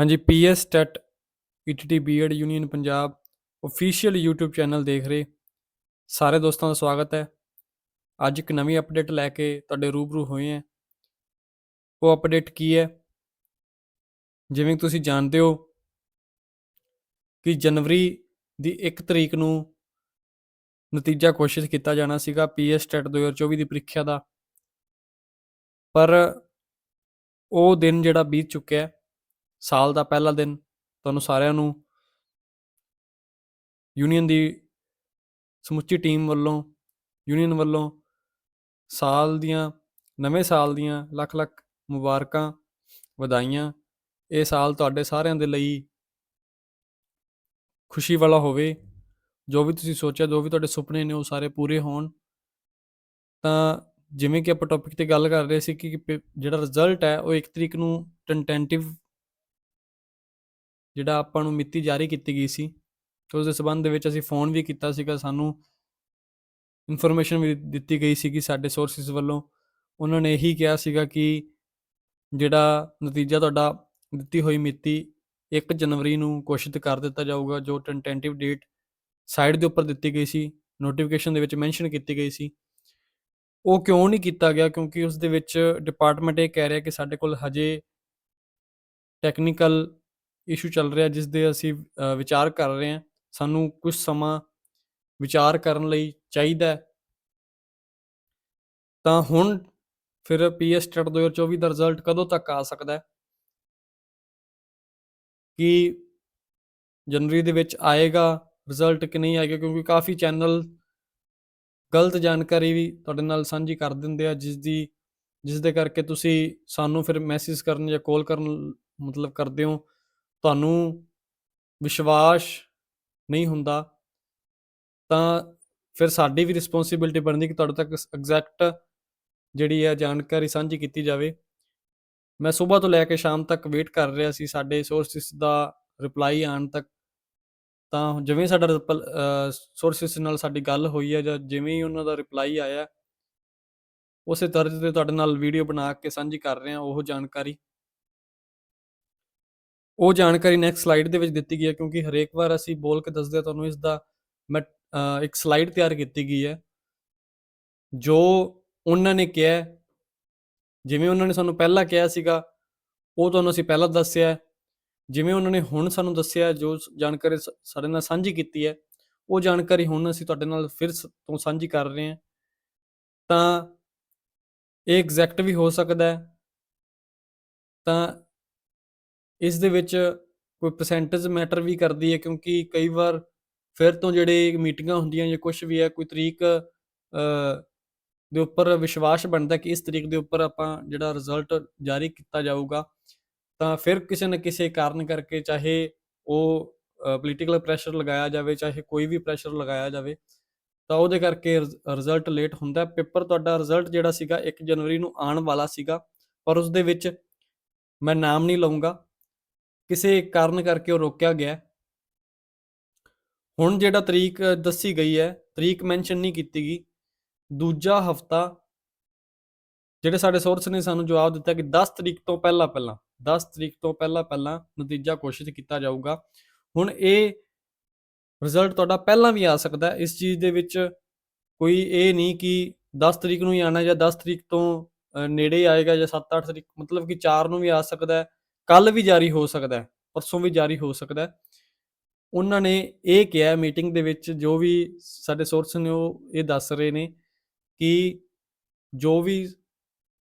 ਹਾਂਜੀ, PS TET ETT BEd union Punjab official YouTube channel ਦੇਖ ਰਹੇ। ਸਾਰੇ ਦੋਸਤਾਂ ਦਾ ਸਵਾਗਤ ਹੈ। ਅੱਜ ਇੱਕ ਨਵੀਂ ਅਪਡੇਟ ਲੈ ਕੇ ਤੁਹਾਡੇ ਰੂਬਰੂ ਹੋਏ ਹਾਂ। ਉਹ ਅਪਡੇਟ ਕੀ ਹੈ? ਜਿਵੇਂ ਤੁਸੀਂ ਜਾਣਦੇ ਹੋ ਕਿ ਜਨਵਰੀ ਦੀ 1 ਤਰੀਕ ਨੂੰ ਨਤੀਜਾ ਘੋਸ਼ਿਤ ਕੀਤਾ ਜਾਣਾ ਸੀਗਾ ਪੀਐਸ ਟੈਟ 2024 ਦੀ ਪ੍ਰੀਖਿਆ ਦਾ। ਪਰ ਉਹ ਦਿਨ ਜਿਹੜਾ ਬੀਤ ਚੁੱਕਿਆ ਹੈ ਸਾਲ ਦਾ ਪਹਿਲਾ ਦਿਨ ਤੁਹਾਨੂੰ ਸਾਰਿਆਂ ਨੂੰ ਯੂਨੀਅਨ ਦੀ ਸਮੁੱਚੀ ਟੀਮ ਵੱਲੋਂ, ਯੂਨੀਅਨ ਵੱਲੋਂ ਸਾਲ ਦੀਆਂ, ਨਵੇਂ ਸਾਲ ਦੀਆਂ ਲੱਖ ਲੱਖ ਮੁਬਾਰਕਾਂ ਵਧਾਈਆਂ। ਇਹ ਸਾਲ ਤੁਹਾਡੇ ਸਾਰਿਆਂ ਦੇ ਲਈ ਖੁਸ਼ੀ ਵਾਲਾ ਹੋਵੇ। ਜੋ ਵੀ ਤੁਸੀਂ ਸੋਚਿਆ, ਜੋ ਵੀ ਤੁਹਾਡੇ ਸੁਪਨੇ ਨੇ, ਉਹ ਸਾਰੇ ਪੂਰੇ ਹੋਣ। ਤਾਂ ਜਿਵੇਂ ਕਿ ਆਪਾਂ ਟੌਪਿਕ ਤੇ ਗੱਲ ਕਰ ਰਹੇ ਸੀ ਕਿ ਪੇ- ਜਿਹੜਾ ਰਿਜ਼ਲਟ ਹੈ, ਉਹ 1 ਤਰੀਕ ਨੂੰ ਟੈਂਟੇਟਿਵ ਜਿਹੜਾ ਆਪਾਂ ਨੂੰ ਮਿਤੀ ਜਾਰੀ ਕੀਤੀ ਗਈ ਸੀ ਉਸ ਦੇ ਸਬੰਧ ਦੇ ਵਿੱਚ ਅਸੀਂ ਫੋਨ ਵੀ ਕੀਤਾ ਸੀਗਾ, ਸਾਨੂੰ ਇਨਫੋਰਮੇਸ਼ਨ ਵੀ ਦਿੱਤੀ ਗਈ ਸੀ ਕਿ ਸਾਡੇ ਸੋਰਸਿਸ ਵੱਲੋਂ। ਉਹਨਾਂ ਨੇ ਇਹੀ ਕਿਹਾ ਸੀਗਾ ਕਿ ਜਿਹੜਾ ਨਤੀਜਾ ਤੁਹਾਡਾ ਦਿੱਤੀ ਹੋਈ ਮਿਤੀ 1 ਜਨਵਰੀ ਨੂੰ ਘੋਸ਼ਿਤ ਕਰ ਦਿੱਤਾ ਜਾਊਗਾ, ਜੋ ਟੈਂਟੇਟਿਵ ਡੇਟ ਸਾਈਟ ਦੇ ਉੱਪਰ ਦਿੱਤੀ ਗਈ ਸੀ ਨੋਟੀਫਿਕੇਸ਼ਨ ਦੇ ਵਿੱਚ ਮੈਂਸ਼ਨ ਕੀਤੀ ਗਈ ਸੀ। ਉਹ ਕਿਉਂ ਨਹੀਂ ਕੀਤਾ ਗਿਆ? ਕਿਉਂਕਿ ਉਸ ਦੇ ਵਿੱਚ ਡਿਪਾਰਟਮੈਂਟ ਇਹ ਕਹਿ ਰਿਹਾ ਕਿ ਸਾਡੇ ਕੋਲ ਹਜੇ ਟੈਕਨੀਕਲ ਇਸ਼ੂ ਚੱਲ ਰਿਹਾ ਜਿਸ ਦੇ ਅਸੀਂ ਵਿਚਾਰ ਕਰ ਰਹੇ ਹਾਂ, ਸਾਨੂੰ ਕੁਝ ਸਮਾਂ ਵਿਚਾਰ ਕਰਨ ਲਈ ਚਾਹੀਦਾ ਤਾਂ ਹੁਣ ਫਿਰ ਪੀਐਸ ਟੈਟ 2024 ਦਾ ਰਿਜ਼ਲਟ ਕਦੋਂ ਤੱਕ ਆ ਸਕਦਾ ਹੈ? ਕਿ ਜਨਵਰੀ ਦੇ ਵਿੱਚ ਆਏਗਾ ਰਿਜ਼ਲਟ ਕਿ ਨਹੀਂ ਆਏਗਾ? ਕਿਉਂਕਿ ਕਾਫੀ ਚੈਨਲ ਗਲਤ ਜਾਣਕਾਰੀ ਵੀ ਤੁਹਾਡੇ ਨਾਲ ਸਾਂਝੀ ਕਰ ਦਿੰਦੇ ਆ ਜਿਸ ਦੀ ਜਿਸ ਦੇ ਕਰਕੇ ਤੁਸੀਂ ਸਾਨੂੰ ਫਿਰ ਮੈਸੇਜ ਕਰਨ ਜਾਂ ਕਾਲ ਕਰਨ ਮਤਲਬ ਕਰਦੇ ਹੋ। ਤੁਹਾਨੂੰ ਵਿਸ਼ਵਾਸ ਨਹੀਂ ਹੁੰਦਾ, ਤਾਂ ਫਿਰ ਸਾਡੀ ਵੀ ਰਿਸਪੌਂਸਿਬਿਲਟੀ ਬਣਦੀ ਕਿ ਤੁਹਾਡੇ ਤੱਕ ਐਗਜ਼ੈਕਟ ਜਿਹੜੀ ਹੈ ਜਾਣਕਾਰੀ ਸਾਂਝੀ ਕੀਤੀ ਜਾਵੇ। ਮੈਂ ਸਵੇਰ ਤੋਂ ਲੈ ਕੇ ਸ਼ਾਮ ਤੱਕ ਵੇਟ ਕਰ ਰਿਹਾ ਸੀ, ਸਾਡੇ ਸੋਰਸਿਸ ਦਾ ਰਿਪਲਾਈ ਆਉਣ ਤੱਕ। ਤਾਂ ਜਿਵੇਂ ਸਾਡਾ ਸੋਰਸਿਸ ਨਾਲ ਸਾਡੀ ਗੱਲ ਹੋਈ ਹੈ ਜਾਂ ਜਿਵੇਂ ਹੀ ਉਹਨਾਂ ਦਾ ਰਿਪਲਾਈ ਆਇਆ, ਉਸੇ ਤਰ੍ਹਾਂ ਤੇ ਤੁਹਾਡੇ ਨਾਲ ਵੀਡੀਓ ਬਣਾ ਕੇ ਸਾਂਝੀ ਕਰ ਰਹੇ ਹਾਂ ਉਹ ਜਾਣਕਾਰੀ। ਉਹ ਜਾਣਕਾਰੀ ਨੈਕਸਟ ਸਲਾਈਡ ਦੇ ਵਿੱਚ ਦਿੱਤੀ ਗਈ ਹੈ ਕਿਉਂਕਿ ਹਰੇਕ ਵਾਰ ਅਸੀਂ ਬੋਲ ਕੇ ਦੱਸਦੇ ਹਾਂ, ਤੁਹਾਨੂੰ ਇਸ ਦਾ ਮੈਂ ਇੱਕ ਸਲਾਈਡ ਤਿਆਰ ਕੀਤੀ ਗਈ ਹੈ। ਜੋ ਉਹਨਾਂ ਨੇ ਕਿਹਾ ਜਿਵੇਂ ਉਹਨਾਂ ਨੇ ਸਾਨੂੰ ਪਹਿਲਾਂ ਕਿਹਾ ਸੀਗਾ, ਉਹ ਤੁਹਾਨੂੰ ਅਸੀਂ ਪਹਿਲਾਂ ਦੱਸਿਆ ਜਿਵੇਂ ਉਹਨਾਂ ਨੇ ਹੁਣ ਸਾਨੂੰ ਦੱਸਿਆ, ਜੋ ਜਾਣਕਾਰੀ ਸ- ਸਾਡੇ ਨਾਲ ਸਾਂਝੀ ਕੀਤੀ ਹੈ, ਉਹ ਜਾਣਕਾਰੀ ਹੁਣ ਅਸੀਂ ਤੁਹਾਡੇ ਨਾਲ ਫਿਰ ਸ- ਤੋਂ ਸਾਂਝੀ ਕਰ ਰਹੇ ਹਾਂ। ਤਾਂ ਇਹ ਐਗਜ਼ੈਕਟ ਵੀ ਹੋ ਸਕਦਾ ਹੈ। ਤਾਂ ਇਸ ਦੇ ਵਿੱਚ ਕੋਈ ਪਰਸੈਂਟੇਜ ਮੈਟਰ ਵੀ ਕਰਦੀ ਹੈ ਕਿਉਂਕਿ ਕਈ ਵਾਰ ਫਿਰ ਤੋਂ ਜਿਹੜੇ ਮੀਟਿੰਗਾਂ ਹੁੰਦੀਆਂ ਜਾਂ ਕੁਝ ਵੀ ਹੈ, ਕੋਈ ਤਰੀਕ ਦੇ ਉੱਪਰ ਵਿਸ਼ਵਾਸ ਬਣਦਾ ਕਿ ਇਸ ਤਰੀਕ ਦੇ ਉੱਪਰ ਆਪਾਂ ਜਿਹੜਾ ਰਿਜ਼ਲਟ ਜਾਰੀ ਕੀਤਾ ਜਾਊਗਾ, ਤਾਂ ਫਿਰ ਕਿਸੇ ਨਾ ਕਿਸੇ ਕਾਰਨ ਕਰਕੇ ਚਾਹੇ ਉਹ ਪੋਲੀਟੀਕਲ ਪ੍ਰੈਸ਼ਰ ਲਗਾਇਆ ਜਾਵੇ, ਚਾਹੇ ਕੋਈ ਵੀ ਪ੍ਰੈਸ਼ਰ ਲਗਾਇਆ ਜਾਵੇ, ਤਾਂ ਉਹਦੇ ਕਰਕੇ ਰਿਜ਼ਲਟ ਲੇਟ ਹੁੰਦਾ ਪੇਪਰ ਤੁਹਾਡਾ ਰਿਜ਼ਲਟ ਜਿਹੜਾ ਸੀਗਾ 1 ਜਨਵਰੀ ਨੂੰ ਆਉਣ ਵਾਲਾ ਸੀਗਾ, ਪਰ ਉਸ ਦੇ ਵਿੱਚ ਮੈਂ ਨਾਮ ਨਹੀਂ ਲਵਾਂਗਾ ਕਿਸੇ ਕਾਰਨ ਕਰਕੇ ਉਹ ਰੋਕਿਆ ਗਿਆ ਹੁਣ ਜਿਹੜਾ ਤਰੀਕ ਦੱਸੀ ਗਈ ਹੈ, ਤਰੀਕ ਮੈਂਸ਼ਨ ਨਹੀਂ ਕੀਤੀ ਗਈ। ਦੂਜਾ ਹਫਤਾ ਜਿਹੜੇ ਸਾਡੇ ਸੋਰਸ ਨੇ ਸਾਨੂੰ ਜਵਾਬ ਦਿੱਤਾ ਕਿ 10 ਤਰੀਕ ਤੋਂ ਪਹਿਲਾਂ ਪਹਿਲਾਂ 10 ਤਰੀਕ ਤੋਂ ਪਹਿਲਾਂ ਪਹਿਲਾਂ ਨਤੀਜਾ ਘੋਸ਼ਿਤ ਕੀਤਾ ਜਾਊਗਾ। ਹੁਣ ਇਹ ਰਿਜ਼ਲਟ ਤੁਹਾਡਾ ਪਹਿਲਾਂ ਵੀ ਆ ਸਕਦਾ ਹੈ। ਇਸ ਚੀਜ਼ ਦੇ ਵਿੱਚ ਕੋਈ ਇਹ ਨਹੀਂ ਕਿ 10 ਤਰੀਕ ਨੂੰ ਹੀ ਆਣਾ ਜਾਂ 10 ਤਰੀਕ ਤੋਂ ਨੇੜੇ ਆਏਗਾ ਜਾਂ 7-8 ਤਰੀਕ, ਮਤਲਬ ਕਿ 4 ਨੂੰ ਵੀ ਆ ਸਕਦਾ ਹੈ। ਕੱਲ ਵੀ ਜਾਰੀ ਹੋ ਸਕਦਾ ਹੈ, ਪਰਸੋਂ ਵੀ ਜਾਰੀ ਹੋ ਸਕਦਾ ਹੈ। ਉਹਨਾਂ ਨੇ ਇਹ ਕਿਹਾ ਮੀਟਿੰਗ ਦੇ ਵਿੱਚ, ਜੋ ਵੀ ਸਾਡੇ ਸੋਰਸ ਨੇ ਉਹ ਇਹ ਦੱਸ ਰਹੇ ਨੇ ਕਿ ਜੋ ਵੀ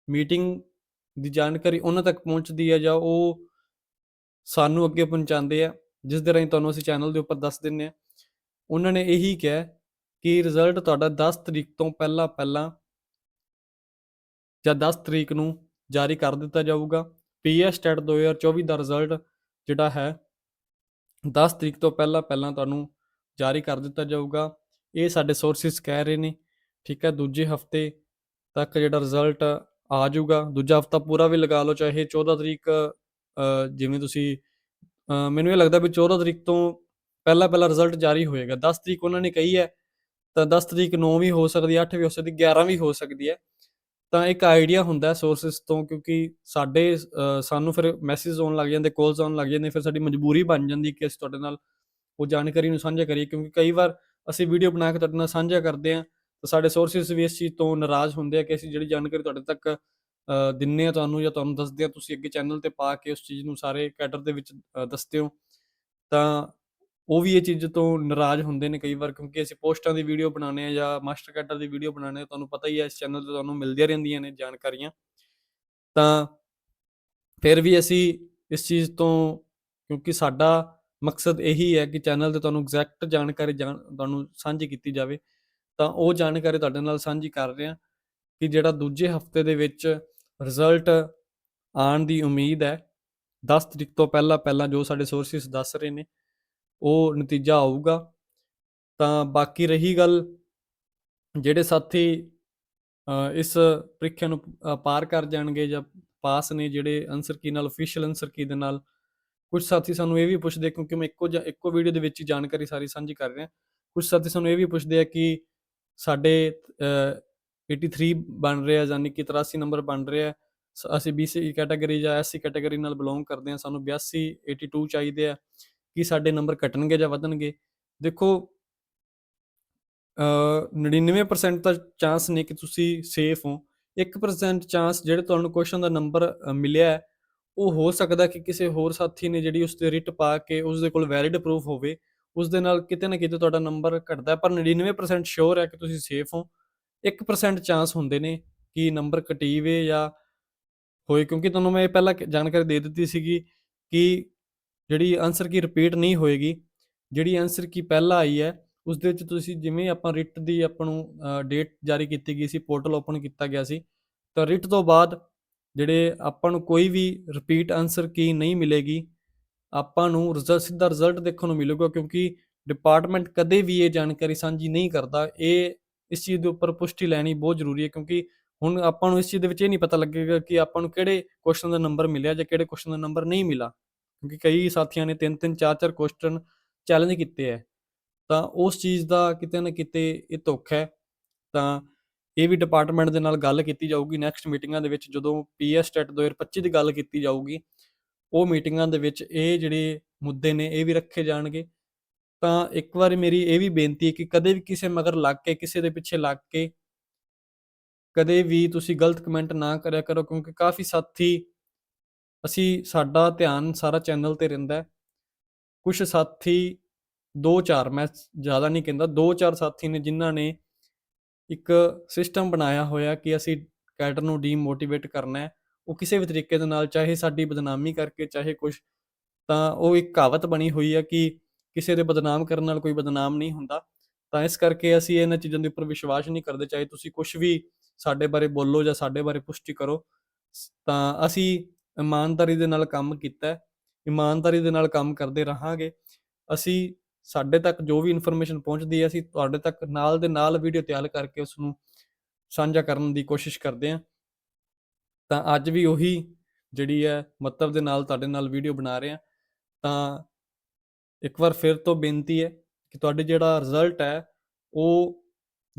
ਮੀਟਿੰਗ ਦੀ ਜਾਣਕਾਰੀ ਉਹਨਾਂ ਤੱਕ ਪਹੁੰਚਦੀ ਹੈ ਜਾਂ ਉਹ ਸਾਨੂੰ ਅੱਗੇ ਪਹੁੰਚਾਉਂਦੇ ਆ, ਜਿਸ ਦੇ ਰਾਹੀਂ ਤੁਹਾਨੂੰ ਅਸੀਂ ਚੈਨਲ ਦੇ ਉੱਪਰ ਦੱਸ ਦਿੰਨੇ ਆ। ਉਹਨਾਂ ਨੇ ਇਹੀ ਕਿਹਾ ਕਿ ਰਿਜ਼ਲਟ ਤੁਹਾਡਾ 10 ਤਰੀਕ ਤੋਂ ਪਹਿਲਾਂ ਪਹਿਲਾਂ ਜਾਂ 10 ਤਰੀਕ ਨੂੰ ਜਾਰੀ ਕਰ ਦਿੱਤਾ ਜਾਊਗਾ। ਪੀਐਸ ਟੈਟ 2024 ਦਾ ਰਿਜ਼ਲਟ ਜਿਹੜਾ ਹੈ 10 ਤਰੀਕ ਤੋਂ ਪਹਿਲਾਂ ਪਹਿਲਾਂ ਤੁਹਾਨੂੰ ਜਾਰੀ ਕਰ ਦਿੱਤਾ ਜਾਊਗਾ। ਇਹ ਸਾਡੇ ਸੋਰਸਿਸ ਕਹਿ ਰਹੇ ਨੇ, ਠੀਕ ਹੈ? ਦੂਜੇ ਹਫ਼ਤੇ ਤੱਕ ਜਿਹੜਾ ਰਿਜ਼ਲਟ ਆ ਜਾਊਗਾ। ਦੂਜਾ ਹਫਤਾ ਪੂਰਾ ਵੀ ਲਗਾ ਲਓ, ਚਾਹੇ 14 ਤਰੀਕ ਜਿਵੇਂ ਤੁਸੀਂ ਮੈਨੂੰ ਇਹ ਲੱਗਦਾ ਵੀ 14 ਤਰੀਕ ਤੋਂ ਪਹਿਲਾਂ ਪਹਿਲਾਂ ਰਿਜ਼ਲਟ ਜਾਰੀ ਹੋਏਗਾ। 10 ਤਰੀਕ ਉਹਨਾਂ ਨੇ ਕਹੀ ਹੈ, ਤਾਂ 10 ਤਰੀਕ 9 ਵੀ ਹੋ ਸਕਦੀ ਹੈ 8 ਵੀ ਹੋ ਸਕਦੀ 11 ਵੀ ਹੋ ਸਕਦੀ ਹੈ। ਤਾਂ ਇੱਕ ਆਈਡੀਆ ਹੁੰਦਾ ਹੈ ਸੋਰਸਿਸ ਤੋਂ ਕਿਉਂਕਿ ਸਾਡੇ ਸਾਨੂੰ ਫਿਰ ਮੈਸੇਜ ਆਉਣ ਲੱਗ ਜਾਂਦੇ ਕਾਲਸ ਆਉਣ ਲੱਗ ਜਾਂਦੇ ਫਿਰ ਸਾਡੀ ਮਜਬੂਰੀ ਬਣ ਜਾਂਦੀ ਕਿ ਅਸੀਂ ਤੁਹਾਡੇ ਨਾਲ ਉਹ ਜਾਣਕਾਰੀ ਨੂੰ ਸਾਂਝਾ ਕਰੀਏ ਕਿਉਂਕਿ ਕਈ ਵਾਰ ਅਸੀਂ ਵੀਡੀਓ ਬਣਾ ਕੇ ਤੁਹਾਡੇ ਨਾਲ ਸਾਂਝਾ ਕਰਦੇ ਹਾਂ ਤਾਂ ਸਾਡੇ ਸੋਰਸਿਸ ਵੀ ਇਸ ਚੀਜ਼ ਤੋਂ ਨਾਰਾਜ਼ ਹੁੰਦੇ ਆ ਕਿ ਅਸੀਂ ਜਿਹੜੀ ਜਾਣਕਾਰੀ ਤੁਹਾਡੇ ਤੱਕ ਅ, ਦਿੰਨੇ ਆ ਤੁਹਾਨੂੰ ਜਾਂ ਤੁਹਾਨੂੰ ਦੱਸਦੇ ਆ ਤੁਸੀਂ ਅੱਗੇ ਚੈਨਲ ਤੇ ਪਾ ਕੇ ਉਸ ਚੀਜ਼ ਨੂੰ ਸਾਰੇ ਕੈਡਰ ਦੇ ਵਿੱਚ ਦੱਸਦੇ ਹੋ। ਤਾਂ ਉਹ ਵੀ ਇਹ ਚੀਜ਼ ਤੋਂ ਨਾਰਾਜ਼ ਹੁੰਦੇ ਨੇ ਕਈ ਵਾਰ ਕਿਉਂਕਿ ਅਸੀਂ ਪੋਸਟਾਂ ਦੀ ਵੀਡੀਓ ਬਣਾਉਂਦੇ ਆ ਜਾਂ ਮਾਸਟਰ ਕੈਡਰ ਦੀ ਵੀਡੀਓ ਬਣਾਉਂਦੇ ਆ ਤੁਹਾਨੂੰ ਪਤਾ ਹੀ ਹੈ ਇਸ ਚੈਨਲ ਤੇ ਤੁਹਾਨੂੰ ਮਿਲਦੀਆਂ ਰਹਿੰਦੀਆਂ ਨੇ ਜਾਣਕਾਰੀਆਂ। ਤਾਂ ਫਿਰ ਵੀ ਅਸੀਂ ਇਸ ਚੀਜ਼ ਤੋਂ ਕਿਉਂਕਿ ਸਾਡਾ ਮਕਸਦ ਇਹੀ ਹੈ ਕਿ ਚੈਨਲ ਤੇ ਤੁਹਾਨੂੰ ਐਗਜ਼ੈਕਟ ਜਾਣਕਾਰੀ ਜਾਣ, ਤੁਹਾਨੂੰ ਸਾਂਝੀ ਕੀਤੀ ਜਾਵੇ। ਤਾਂ ਉਹ ਜਾਣਕਾਰੀ ਤੁਹਾਡੇ ਨਾਲ ਸਾਂਝੀ ਕਰ ਰਹੇ ਹਾਂ ਕਿ ਜਿਹੜਾ ਦੂਜੇ ਹਫ਼ਤੇ ਦੇ ਵਿੱਚ ਰਿਜ਼ਲਟ ਆਉਣ ਦੀ ਉਮੀਦ ਹੈ 10 ਤਰੀਕ ਤੋਂ ਪਹਿਲਾਂ ਪਹਿਲਾਂ ਜੋ ਸਾਡੇ ਸੋਰਸਿਸ ਦੱਸ ਰਹੇ ਨੇ ਉਹ ਨਤੀਜਾ ਆਊਗਾ। ਤਾਂ ਬਾਕੀ ਰਹੀ ਗੱਲ ਜਿਹੜੇ ਸਾਥੀ ਇਸ ਪ੍ਰੀਖਿਆ ਨੂੰ ਪਾਰ ਕਰ ਜਾਣਗੇ ਜਾਂ ਪਾਸ ਨੇ ਜਿਹੜੇ ਆਨਸਰ ਕੀ ਨਾਲ ਅਫੀਸ਼ੀਅਲ ਆਨਸਰ ਕੀ ਦੇ ਨਾਲ ਕੁਝ ਸਾਥੀ ਸਾਨੂੰ ਇਹ ਵੀ ਪੁੱਛਦੇ ਕਿਉਂਕਿ ਮੈਂ ਇੱਕੋ ਜਾਂ ਇੱਕੋ ਵੀਡੀਓ ਦੇ ਵਿੱਚ ਹੀ ਜਾਣਕਾਰੀ ਸਾਰੀ ਸਾਂਝੀ ਕਰ ਰਿਹਾ। ਕੁਝ ਸਾਥੀ ਸਾਨੂੰ ਇਹ ਵੀ ਪੁੱਛਦੇ ਆ ਕਿ ਸਾਡੇ ਅ, 83 ਬਣ ਰਿਹਾ ਯਾਨੀ ਕਿ 83 ਨੰਬਰ ਬਣ ਰਿਹਾ ਸ- ਅਸੀਂ BC ਕੈਟਾਗਰੀ ਜਾਂ SC ਕੈਟਾਗਰੀ ਨਾਲ ਬਿਲੋਂਗ ਕਰਦੇ ਹਾਂ ਸਾਨੂੰ 82 82 ਚਾਹੀਦੇ ਆ। ਕਿ ਸਾਡੇ ਨੰਬਰ ਘਟਣਗੇ ਜਾਂ ਵਧਣਗੇ। ਦੇਖੋ ਅ, 99% ਤਾਂ ਚਾਂਸ ਨੇ ਕਿ ਤੁਸੀਂ ਸੇਫ ਹੋ। 1% ਚਾਂਸ ਜਿਹੜੇ ਤੁਹਾਨੂੰ ਕੁਐਸਚਨ ਦਾ ਨੰਬਰ ਮਿਲਿਆ ਹੈ, ਉਹ ਹੋ ਸਕਦਾ ਕਿ ਕਿਸੇ ਹੋਰ ਸਾਥੀ ਨੇ ਜਿਹੜੀ ਉਸ ਤੇ ਰਿਟ ਪਾ ਕੇ ਉਸ ਦੇ ਕੋਲ ਵੈਲਿਡ ਪ੍ਰੂਫ ਹੋਵੇ ਉਸ ਦੇ ਨਾਲ ਕਿਤੇ ਨਾ ਕਿਤੇ ਤੁਹਾਡਾ ਨੰਬਰ ਘਟਦਾ ਪਰ 99% ਸ਼ੋਰ ਹੈ ਕਿ ਤੁਸੀਂ ਸੇਫ ਹੋ। 1% ਚਾਂਸ ਹੁੰਦੇ ਨੇ ਕਿ ਨੰਬਰ ਘਟੀਵੇ ਜਾਂ ਹੋਏ। ਕਿਉਂਕਿ ਤੁਹਾਨੂੰ ਮੈਂ ਇਹ ਪਹਿਲਾਂ ਜਾਣਕਾਰੀ ਦੇ ਦਿੱਤੀ ਸੀਗੀ ਕਿ ਜਿਹੜੀ ਆਨਸਰ ਕੀ ਰਿਪੀਟ ਨਹੀਂ ਹੋਏਗੀ, ਜਿਹੜੀ ਆਨਸਰ ਕੀ ਪਹਿਲਾਂ ਆਈ ਹੈ ਉਸ ਦੇ ਵਿੱਚ ਤੁਸੀਂ ਜਿਵੇਂ ਆਪਾਂ ਰਿਟ ਦੀ ਆਪਾਂ ਨੂੰ ਡੇਟ ਜਾਰੀ ਕੀਤੀ ਗਈ ਸੀ ਪੋਰਟਲ ਓਪਨ ਕੀਤਾ ਗਿਆ ਸੀ, ਤਾਂ ਰਿਟ ਤੋਂ ਬਾਅਦ ਜਿਹੜੇ ਆਪਾਂ ਨੂੰ ਕੋਈ ਵੀ ਰਿਪੀਟ ਆਨਸਰ ਕੀ ਨਹੀਂ ਮਿਲੇਗੀ, ਆਪਾਂ ਨੂੰ ਰਿਜ਼ਲਟ ਸਿੱਧਾ ਰਿਜ਼ਲਟ ਦੇਖਣ ਨੂੰ ਮਿਲੂਗਾ, ਕਿਉਂਕਿ ਡਿਪਾਰਟਮੈਂਟ ਕਦੇ ਵੀ ਇਹ ਜਾਣਕਾਰੀ ਸਾਂਝੀ ਨਹੀਂ ਕਰਦਾ। ਇਹ ਇਸ ਚੀਜ਼ ਦੇ ਉੱਪਰ ਪੁਸ਼ਟੀ ਲੈਣੀ ਬਹੁਤ ਜ਼ਰੂਰੀ ਹੈ, ਕਿਉਂਕਿ ਹੁਣ ਆਪਾਂ ਨੂੰ ਇਸ ਚੀਜ਼ ਦੇ ਵਿੱਚ ਇਹ ਨਹੀਂ ਪਤਾ ਲੱਗੇਗਾ ਕਿ ਆਪਾਂ ਨੂੰ ਕਿਹੜੇ ਕੁਐਸਚਨ ਦਾ ਨੰਬਰ ਮਿਲਿਆ ਜਾਂ ਕਿਹੜੇ ਕੁਐਸਚਨ ਦਾ ਨੰਬਰ ਨਹੀਂ ਮਿਲਾ ਕਿਉਂਕਿ ਕਈ ਸਾਥੀਆਂ ਨੇ ਤਿੰਨ ਤਿੰਨ, ਚਾਰ ਚਾਰ ਕੁਐਸਚਨ ਚੈਲੰਜ ਕੀਤੇ ਹੈ। ਤਾਂ ਉਸ ਚੀਜ਼ ਦਾ ਕਿਤੇ ਨਾ ਕਿਤੇ ਇਹ ਧੋਖਾ ਹੈ। ਤਾਂ ਇਹ ਵੀ ਡਿਪਾਰਟਮੈਂਟ ਦੇ ਨਾਲ ਗੱਲ ਕੀਤੀ ਜਾਊਗੀ। ਨੈਕਸਟ ਮੀਟਿੰਗਾਂ ਦੇ ਵਿੱਚ ਜਦੋਂ ਪੀਐਸ ਟੈਟ 2025 ਦੀ ਗੱਲ ਕੀਤੀ ਜਾਊਗੀ, ਉਹ ਮੀਟਿੰਗਾਂ ਦੇ ਵਿੱਚ ਇਹ ਜਿਹੜੇ ਮੁੱਦੇ ਨੇ ਇਹ ਵੀ ਰੱਖੇ ਜਾਣਗੇ। ਤਾਂ ਇੱਕ ਵਾਰੀ ਮੇਰੀ ਇਹ ਵੀ ਬੇਨਤੀ ਹੈ ਕਿ ਕਦੇ ਵੀ ਕਿਸੇ ਮਗਰ ਲੱਗ ਕੇ, ਕਿਸੇ ਦੇ ਪਿੱਛੇ ਲੱਗ ਕੇ ਕਦੇ ਵੀ ਤੁਸੀਂ ਗਲਤ ਕਮੈਂਟ ਨਾ ਕਰਿਆ ਕਰੋ। ਕਿਉਂਕਿ ਕਾਫੀ ਸਾਥੀ ਅਸੀਂ ਸਾਡਾ ਧਿਆਨ ਸਾਰਾ ਚੈਨਲ ਤੇ ਰਹਿੰਦਾ ਹੈ। ਕੁਝ ਸਾਥੀ 2-4 ਮੈਂ ਜ਼ਿਆਦਾ ਨਹੀਂ ਕਹਿੰਦਾ 2-4 ਸਾਥੀ ਨੇ ਜਿਨ੍ਹਾਂ ਨੇ ਇੱਕ ਸਿਸਟਮ ਬਣਾਇਆ ਹੋਇਆ ਕਿ ਅਸੀਂ ਕੈਡਰ ਨੂੰ ਡੀਮੋਟੀਵੇਟ ਕਰਨਾ ਹੈ। ਉਹ ਕਿਸੇ ਵੀ ਤਰੀਕੇ ਦੇ ਨਾਲ, ਚਾਹੇ ਸਾਡੀ ਬਦਨਾਮੀ ਕਰਕੇ, ਚਾਹੇ ਕੁਝ ਤਾਂ ਉਹ ਇੱਕ ਕਹਾਵਤ ਬਣੀ ਹੋਈ ਹੈ ਕਿ ਕਿਸੇ ਦੇ ਬਦਨਾਮ ਕਰਨ ਨਾਲ ਕੋਈ ਬਦਨਾਮ ਨਹੀਂ ਹੁੰਦਾ। ਤਾਂ ਇਸ ਕਰਕੇ ਅਸੀਂ ਇਹਨਾਂ ਚੀਜ਼ਾਂ ਦੇ ਉੱਪਰ ਵਿਸ਼ਵਾਸ ਨਹੀਂ ਕਰਦੇ, ਚਾਹੇ ਤੁਸੀਂ ਕੁਝ ਵੀ ਸਾਡੇ ਬਾਰੇ ਬੋਲੋ ਜਾਂ ਸਾਡੇ ਬਾਰੇ ਪੁਸ਼ਟੀ ਕਰੋ। ਤਾਂ ਅਸੀਂ ਇਮਾਨਦਾਰੀ ਦੇ ਨਾਲ ਕੰਮ ਕੀਤਾ ਇਮਾਨਦਾਰੀ ਦੇ ਨਾਲ ਕੰਮ ਕਰਦੇ ਰਹਾਂਗੇ। ਅਸੀਂ ਸਾਡੇ ਤੱਕ ਜੋ ਵੀ ਇਨਫੋਰਮੇਸ਼ਨ ਪਹੁੰਚਦੀ ਹੈ, ਅਸੀਂ ਤੁਹਾਡੇ ਤੱਕ ਨਾਲ ਦੇ ਨਾਲ ਵੀਡੀਓ ਤਿਆਰ ਕਰਕੇ ਉਸ ਨੂੰ ਸਾਂਝਾ ਕਰਨ ਦੀ ਕੋਸ਼ਿਸ਼ ਕਰਦੇ ਹਾਂ। ਤਾਂ ਅੱਜ ਵੀ ਉਹੀ ਜਿਹੜੀ ਹੈ ਮਤਲਬ ਦੇ ਨਾਲ ਤੁਹਾਡੇ ਨਾਲ ਵੀਡੀਓ ਬਣਾ ਰਹੇ ਹਾਂ। ਤਾਂ ਇੱਕ ਵਾਰ ਫਿਰ ਤੋਂ ਬੇਨਤੀ ਹੈ ਕਿ ਤੁਹਾਡੇ ਜਿਹੜਾ ਰਿਜ਼ਲਟ ਹੈ, ਉਹ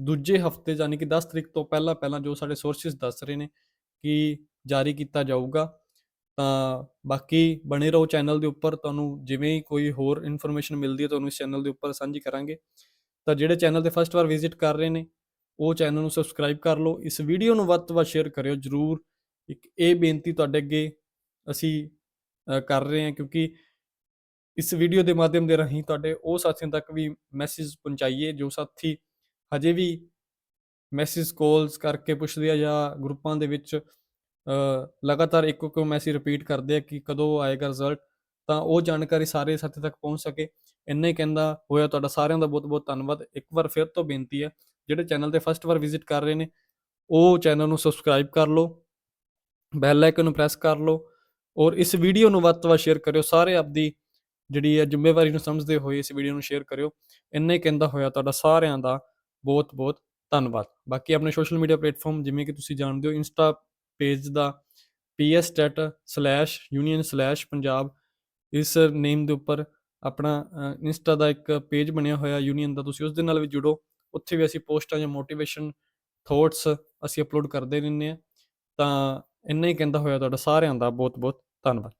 ਦੂਜੇ ਹਫ਼ਤੇ ਯਾਨੀ ਕਿ 10 ਤਰੀਕ ਤੋਂ ਪਹਿਲਾਂ ਪਹਿਲਾਂ ਜੋ ਸਾਡੇ ਸੋਰਸਿਸ ਦੱਸ ਰਹੇ ਨੇ ਕਿ ਜਾਰੀ ਕੀਤਾ ਜਾਊਗਾ। ਤਾਂ ਬਾਕੀ ਬਣੇ ਰਹੋ ਚੈਨਲ ਦੇ ਉੱਪਰ, ਤੁਹਾਨੂੰ ਜਿਵੇਂ ਹੀ ਕੋਈ ਹੋਰ ਇਨਫੋਰਮੇਸ਼ਨ ਮਿਲਦੀ ਹੈ, ਤੁਹਾਨੂੰ ਇਸ ਚੈਨਲ ਦੇ ਉੱਪਰ ਸਾਂਝੀ ਕਰਾਂਗੇ। ਤਾਂ ਜਿਹੜੇ ਚੈਨਲ ਤੇ ਫਸਟ ਵਾਰ ਵਿਜ਼ਿਟ ਕਰ ਰਹੇ ਨੇ, ਉਹ ਚੈਨਲ ਨੂੰ ਸਬਸਕ੍ਰਾਈਬ ਕਰ ਲਓ। ਇਸ ਵੀਡੀਓ ਨੂੰ ਵੱਧ ਤੋਂ ਵੱਧ ਸ਼ੇਅਰ ਕਰਿਓ ਜਰੂਰ। ਇੱਕ ਇਹ ਬੇਨਤੀ ਤੁਹਾਡੇ ਅੱਗੇ ਅਸੀਂ ਕਰ ਰਹੇ ਹਾਂ ਕਿਉਂਕਿ ਇਸ ਵੀਡੀਓ ਦੇ ਮਾਧਿਅਮ ਦੇ ਰਾਹੀਂ ਤੁਹਾਡੇ ਉਹ ਸਾਥੀਆਂ ਤੱਕ ਵੀ ਮੈਸੇਜ ਪਹੁੰਚਾਈਏ, ਜੋ ਸਾਥੀ ਹਜੇ ਵੀ ਮੈਸੇਜ ਕਾਲਸ ਕਰਕੇ ਪੁੱਛਦੇ ਆ ਜਾਂ ਗਰੁੱਪਾਂ ਦੇ ਵਿੱਚ ਲਗਾਤਾਰ ਇੱਕੋ ਇੱਕੋ ਮੈਸੇਜ ਰਿਪੀਟ ਕਰਦੇ ਆ ਕਿ ਕਦੋਂ ਆਏਗਾ ਰਿਜ਼ਲਟ ਤਾਂ ਉਹ ਜਾਣਕਾਰੀ ਸਾਰੇ ਸਾਥੀ ਤੱਕ ਪਹੁੰਚ ਸਕੇ। ਇੰਨਾ ਹੀ ਕਹਿੰਦਾ ਹੋਇਆ ਤੁਹਾਡਾ ਸਾਰਿਆਂ ਦਾ ਬਹੁਤ ਬਹੁਤ ਧੰਨਵਾਦ। ਇੱਕ ਵਾਰ ਫਿਰ ਤੋਂ ਬੇਨਤੀ ਹੈ, ਜਿਹੜੇ ਚੈਨਲ ਤੇ ਫਸਟ ਵਾਰ ਵਿਜ਼ਿਟ ਕਰ ਰਹੇ ਨੇ, ਉਹ ਚੈਨਲ ਨੂੰ ਸਬਸਕ੍ਰਾਈਬ ਕਰ ਲਓ ਬੈਲ ਆਈਕਨ ਨੂੰ ਪ੍ਰੈਸ ਕਰ ਲਓ ਔਰ ਇਸ ਵੀਡੀਓ ਨੂੰ ਵੱਧ ਤੋਂ ਵੱਧ ਸ਼ੇਅਰ ਕਰਿਓ। ਸਾਰੇ ਆਪਦੀ ਜਿਹੜੀ ਹੈ ਜ਼ਿੰਮੇਵਾਰੀ ਨੂੰ ਸਮਝਦੇ ਹੋਏ ਇਸ ਵੀਡੀਓ ਨੂੰ ਸ਼ੇਅਰ ਕਰਿਓ। ਇੰਨਾ ਹੀ ਕਹਿੰਦਾ ਹੋਇਆ ਤੁਹਾਡਾ ਸਾਰਿਆਂ ਦਾ ਬਹੁਤ ਬਹੁਤ ਧੰਨਵਾਦ। ਬਾਕੀ ਆਪਣੇ ਸੋਸ਼ਲ ਮੀਡੀਆ ਪਲੇਟਫਾਰਮ ਜਿਵੇਂ ਕਿ ਤੁਸੀਂ ਜਾਣਦੇ ਹੋ ਇੰਸਟਾ ਪੇਜ ਦਾ ps.union/ਪੰਜਾਬ ਇਸ ਨੇਮ ਦੇ ਉੱਪਰ ਆਪਣਾ ਇੰਸਟਾ ਦਾ ਇੱਕ ਪੇਜ ਬਣਿਆ ਹੋਇਆ ਯੂਨੀਅਨ ਦਾ, ਤੁਸੀਂ ਉਸ ਦੇ ਨਾਲ ਵੀ ਜੁੜੋ। ਉੱਥੇ ਵੀ ਅਸੀਂ ਪੋਸਟਾਂ ਜਾਂ ਮੋਟੀਵੇਸ਼ਨ ਥੋਟਸ ਅਸੀਂ ਅਪਲੋਡ ਕਰਦੇ ਰਹਿੰਦੇ ਹਾਂ। ਤਾਂ ਇੰਨਾ ਹੀ ਕਹਿੰਦਾ ਹੋਇਆ ਤੁਹਾਡਾ ਸਾਰਿਆਂ ਦਾ ਬਹੁਤ ਬਹੁਤ ਧੰਨਵਾਦ।